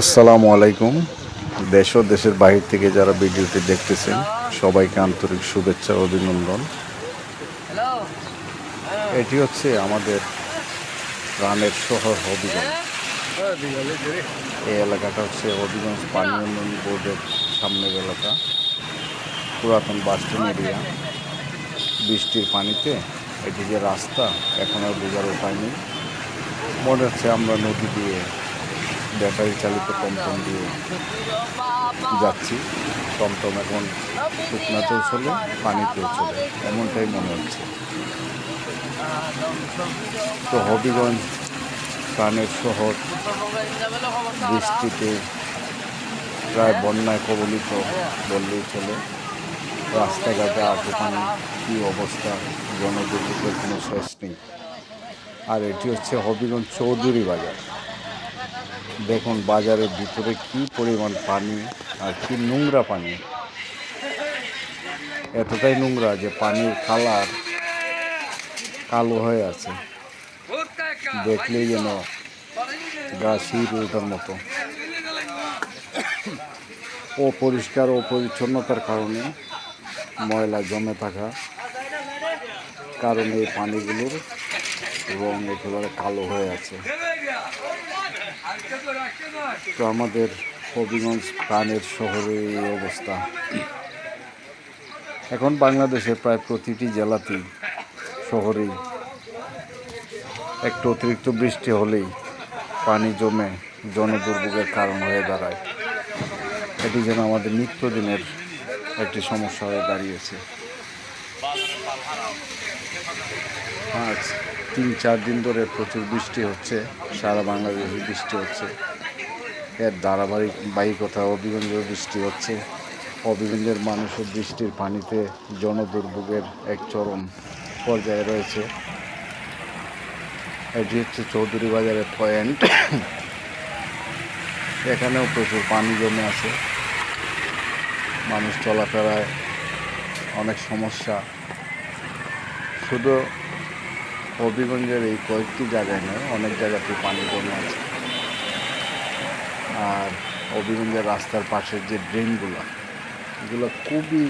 আসসালামু আলাইকুম। দেশ ও দেশের বাহির থেকে যারা ভিডিওটি দেখতেছেন, সবাইকে আন্তরিক শুভেচ্ছা ও অভিনন্দন। এটি হচ্ছে আমাদের প্রাণের শহর হবিগঞ্জ। এই এলাকাটা হচ্ছে হবিগঞ্জ পানি উন্নয়ন বোর্ডের সামনের এলাকা। পুরাতন বাসস্ট্যান্ড এরিয়া। বৃষ্টির পানিতে এটি যে রাস্তা, এখন আর বোঝার উপায় নেই। মনে হচ্ছে আমরা নদী দিয়ে ব্যাটারি চালিত টমটম দিয়ে যাচ্ছি। টমটম এখন শুকনাতেও চলে পানিতেও চলে। এমনটাই মনে হচ্ছে। তো হবিগঞ্জ প্রাণের শহর বৃষ্টিতে প্রায় বন্যায় কবলিত বললেই চলে। রাস্তাঘাটে আটু পানি কী অবস্থা? জনদুর্ভোগের কোনো শেষ নেই। আর এটি হচ্ছে হবিগঞ্জ চৌধুরী বাজার। দেখুন বাজারের ভিতরে কি পরিমাণ পানি আর কি নোংরা পানি। এতটাই নোংরা যে পানির কালার কালো হয়ে আছে। দেখলেই যেন গা শির ওঠার মতো। অপরিষ্কার, অপরিচ্ছন্নতার কারণে ময়লা জমে থাকা কারণে এই পানিগুলোর রং একেবারে কালো হয়ে আছে। তো আমাদের হবিগঞ্জ প্রাণের শহরে এই অবস্থা। এখন বাংলাদেশের প্রায় প্রতিটি জেলাতেই, শহরেই একটু অতিরিক্ত বৃষ্টি হলেই পানি জমে জনদুর্ভোগের কারণ হয়ে দাঁড়ায়। এটি যেন আমাদের নিত্যদিনের একটি সমস্যা হয়ে দাঁড়িয়েছে। আজ তিন, চার দিন ধরে প্রচুর বৃষ্টি হচ্ছে, সারা বাংলাদেশে বৃষ্টি হচ্ছে। এর ধারাবাহিক বাহিকতা অভিগঞ্জেও বৃষ্টি হচ্ছে। অভিগঞ্জের মানুষও বৃষ্টির পানিতে জনদুর্ভোগের এক চরম পর্যায়ে রয়েছে। এটি হচ্ছে চৌধুরী বাজারের পয়েন্ট। এখানেও প্রচুর পানি জমে আছে। মানুষ চলাফেরায় অনেক সমস্যা। শুধু হবিগঞ্জের এই কয়েকটি জায়গায় নয় অনেক জায়গাতে পানি জমে আছে। আর হবিগঞ্জের রাস্তার পাশের যে ড্রেনগুলো এগুলো খুবই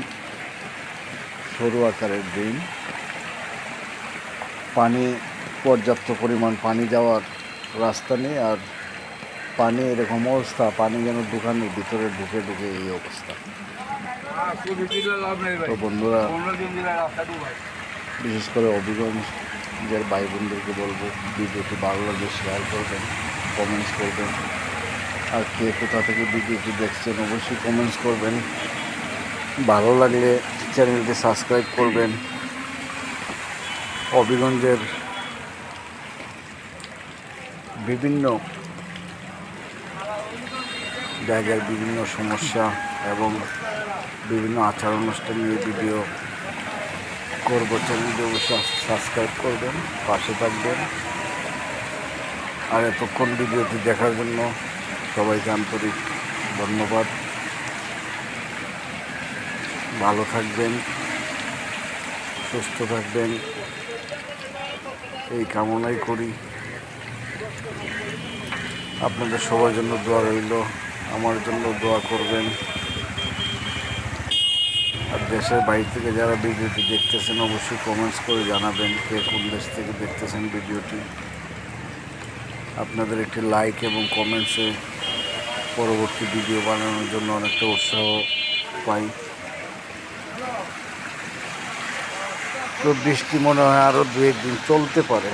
সরু আকারের ড্রেন। পানি পর্যাপ্ত পরিমাণ পানি যাওয়ার রাস্তা নেই আর পানি এরকম অবস্থা পানি যেন দোকানের ভিতরে ঢুকে ঢুকে এই অবস্থা। তো বন্ধুরা বিশেষ করে অভিগঞ্জের ভাই বোনদেরকে বলব ভিডিওটি ভালো লাগলে শেয়ার করবেন কমেন্টস করবেন। আর কে কোথা থেকে ভিডিওটি দেখছেন অবশ্যই কমেন্টস করবেন। ভালো লাগলে চ্যানেলটি সাবস্ক্রাইব করবেন। অভিগঞ্জের বিভিন্ন জায়গার বিভিন্ন সমস্যা এবং বিভিন্ন আচার অনুষ্ঠান নিয়ে ভিডিও করব চ্যানেলটি অবশ্যই সাবস্ক্রাইব করবেন, পাশে থাকবেন। আর এতক্ষণ ভিডিওটি দেখার জন্য সবাইকে আন্তরিক ধন্যবাদ। ভালো থাকবেন, সুস্থ থাকবেন। এই কামনাই করি। আপনাদের সবার জন্য দোয়া রইল, আমার জন্য দোয়া করবেন। আর দেশের বাইরে থেকে যারা ভিডিওটি দেখতেছেন, অবশ্যই কমেন্টস করে জানাবেন কে কোন দেশ থেকে দেখতেছেন ভিডিওটি। আপনাদের একটি লাইক এবং কমেন্টসে পরবর্তী ভিডিও বানানোর জন্য অনেকটা উৎসাহ পাই। তো বৃষ্টি মনে হয় আরও দু একদিন চলতে পারে।